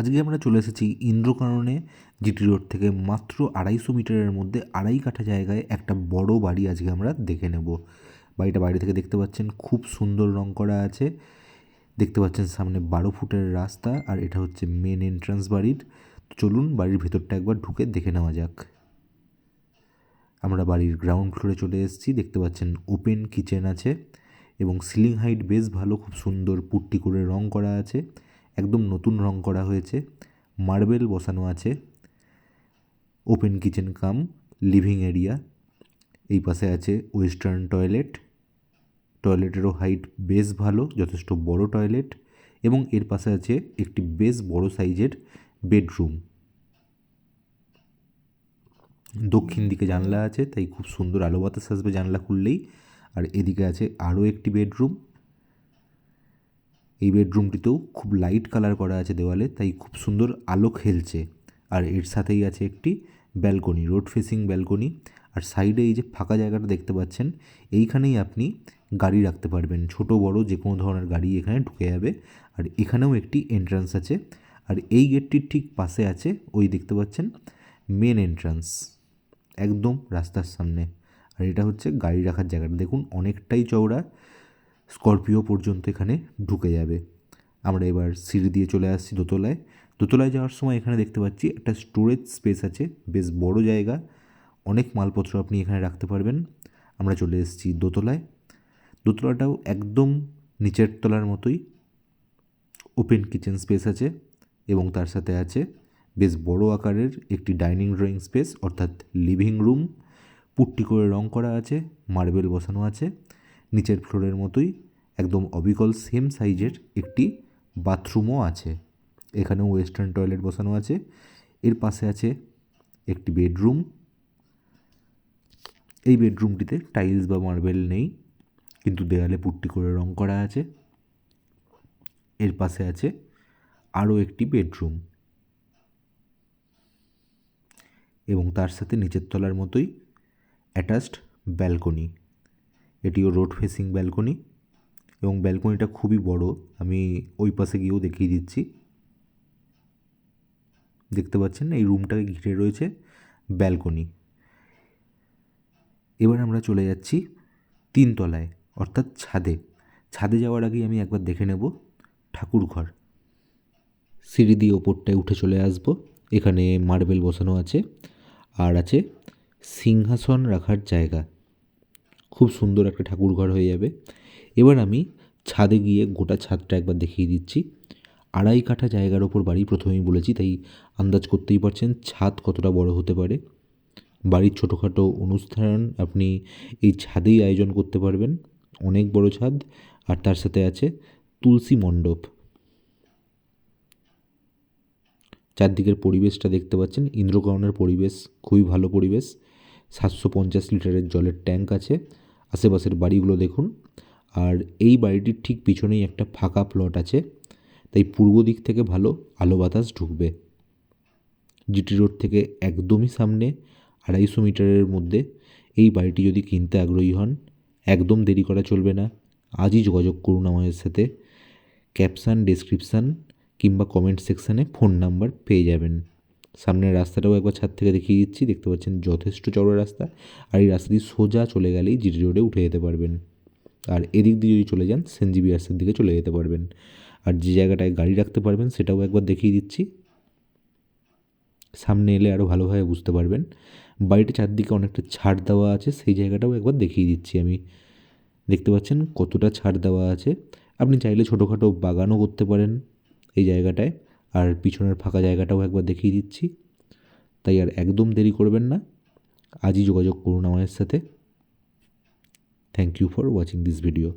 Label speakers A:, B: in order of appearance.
A: আজকে আমরা চলে এসেছি ইন্দ্রকাননে, জিটি রোড থেকে মাত্র আড়াইশো মিটারের মধ্যে আড়াই কাঠা জায়গায় একটা বড় বাড়ি আজকে আমরা দেখে নেব। বাড়িটা বাইরে থেকে দেখতে পাচ্ছেন, খুব সুন্দর রং করা আছে। দেখতে পাচ্ছেন সামনে বারো ফুটের রাস্তা আর এটা হচ্ছে মেন এন্ট্রান্স বাড়ির। চলুন বাড়ির ভেতরটা একবার ঢুকে দেখে নেওয়া যাক। আমরা বাড়ির গ্রাউন্ড ফ্লোরে চলে এসেছি, দেখতে পাচ্ছেন ওপেন কিচেন আছে এবং সিলিং হাইট বেশ ভালো, খুব সুন্দর পুট্টি করে রং করা আছে। একদম নতুন রং করা হয়েছে। মার্বেল বসানো আছে। Open kitchen cum, living area. এই পাশে আছে ওয়েস্টার্ন টয়লেট। টয়লেটেরও হাইট বেশ ভালো, যথেষ্ট বড় টয়লেট। এবং এর পাশে আছে একটি বেশ বড় সাইজের বেডরুম। দক্ষিণ দিকে জানলা আছে, তাই খুব সুন্দর আলো বাতাস আসবে জানলা খুললেই। আর এদিকে আছে আরও একটি বেডরুম। এই বেডরুমটিতেও খুব লাইট কালার করা আছে দেওয়ালে, তাই খুব সুন্দর আলো খেলছে আর এর সাথেই আছে একটি ব্যালকনি রোড ফেসিং ব্যালকনি আর সাইডে এই যে ফাঁকা জায়গাটা দেখতে পাচ্ছেন, এইখানেই আপনি গাড়ি রাখতে পারবেন। ছোট, বড় যে কোনো ধরনের গাড়ি এখানে ঢুকে যাবে। আর এখানেও একটি এন্ট্রান্স আছে। আর এই গেটটির ঠিক পাশে আছে, ওই দেখতে পাচ্ছেন মেন এন্ট্রান্স একদম রাস্তার সামনে। আর এটা হচ্ছে গাড়ি রাখার জায়গাটা। দেখুন, অনেকটাই চওড়া। স্করপিও পর্যন্ত এখানে ঢুকে যাবে। আমরা এবার সিঁড়ি দিয়ে চলে আসছি দোতলায়। দোতলায় যাওয়ার সময় এখানে দেখতে পাচ্ছি একটা স্টোরেজ স্পেস আছে, বেশ বড় জায়গা। অনেক মালপত্র আপনি এখানে রাখতে পারবেন। আমরা চলে এসেছি দোতলায়। দোতলাটাও একদম নিচের তলার মতোই ওপেন কিচেন স্পেস আছে এবং তার সাথে আছে বেশ বড় আকারের একটি ডাইনিং ড্রয়িং স্পেস অর্থাৎ লিভিং রুম পুট্টি করে রং করা আছে মার্বেল বসানো আছে। নিচের ফ্লোরের মতোই একদম অবিকল সেম সাইজের একটি বাথরুমও আছে। এখানেও ওয়েস্টার্ন টয়লেট বসানো আছে। এর পাশে আছে একটি বেডরুম। এই বেডরুমটিতে টাইলস বা মার্বেল নেই, কিন্তু দেয়ালে পুট্টি করে রং করা আছে। এর পাশে আছে আরও একটি বেডরুম। এবং তার সাথে নিচের তলার মতোই অ্যাটাচড ব্যালকনি। এটিও রোড ফেসিং ব্যালকনি এবং ব্যালকনিটা খুবই বড়। আমি ওই পাশে গিয়েও দেখিয়ে দিচ্ছি। দেখতে পাচ্ছেন না? এই রুমটাকে ঘিরে রয়েছে ব্যালকনি এবার আমরা চলে যাচ্ছি তিনতলায়, অর্থাৎ ছাদে। ছাদে যাওয়ার আগেই আমি একবার দেখে নেব ঠাকুর ঘর সিঁড়ি দিয়ে ওপরটায় উঠে চলে আসব। এখানে মার্বেল বসানো আছে। আর আছে সিংহাসন রাখার জায়গা। খুব সুন্দর একটা ঠাকুর ঘর হয়ে যাবে। এবার আমি ছাদে গিয়ে গোটা ছাদটা একবার দেখিয়ে দিচ্ছি। আড়াই কাঠা জায়গার ওপর বাড়ি প্রথমেই বলেছি, তাই আন্দাজ করতেই পারছেন ছাদ কতটা বড় হতে পারে। বাড়ির ছোটোখাটো অনুষ্ঠান আপনি এই ছাদেই আয়োজন করতে পারবেন। অনেক বড় ছাদ, আর তার সাথে আছে তুলসী মণ্ডপ। চারদিকের পরিবেশটা দেখতে পাচ্ছেন, ইন্দ্রকরণের পরিবেশ, খুবই ভালো পরিবেশ। সাতশো পঞ্চাশ লিটারের জলের ট্যাঙ্ক আছে। আশেপাশের বাড়িগুলো দেখুন। আর এই বাড়িটির ঠিক পিছনেই একটা ফাঁকা প্লট আছে। তাই পূর্ব দিক থেকে ভালো আলো বাতাস ঢুকবে। জিটি রোড থেকে একদমই সামনে আড়াইশো মিটারের মধ্যে এই বাড়িটি যদি কিনতে আগ্রহী হন, একদম দেরি করা চলবে না। আজই যোগাযোগ করুন আমাদের সাথে। ক্যাপশান ডেসক্রিপশান কিংবা কমেন্ট সেকশানে ফোন নাম্বার পেয়ে যাবেন। সামনের রাস্তাটাও একবার ছাদ থেকে দেখিয়ে দিচ্ছি। দেখতে পাচ্ছেন যথেষ্ট চড়া রাস্তা। আর এই রাস্তা দিয়ে সোজা চলে গেলেই জিটি রোডে উঠে যেতে পারবেন। আর এদিক দিয়ে যদি চলে যান, সেন্ট রাস্তার দিকে চলে যেতে পারবেন। আর যে জায়গাটায় গাড়ি রাখতে পারবেন, সেটাও একবার দেখিয়ে দিচ্ছি। সামনে এলে আরও ভালোভাবে বুঝতে পারবেন। বাড়িটা চারদিকে অনেকটা ছাড় দেওয়া আছে, সেই জায়গাটাও একবার দেখিয়ে দিচ্ছি আমি। দেখতে পাচ্ছেন কতটা ছাড় দেওয়া আছে। আপনি চাইলে ছোটোখাটো বাগানও করতে পারেন এই জায়গাটায়। আর পিছনের ফাঁকা জায়গাটাও একবার দেখিয়ে দিচ্ছি। তাই আর একদম দেরি করবেন না। আজই যোগাযোগ করুন আমাদের সাথে। Thank you for watching this video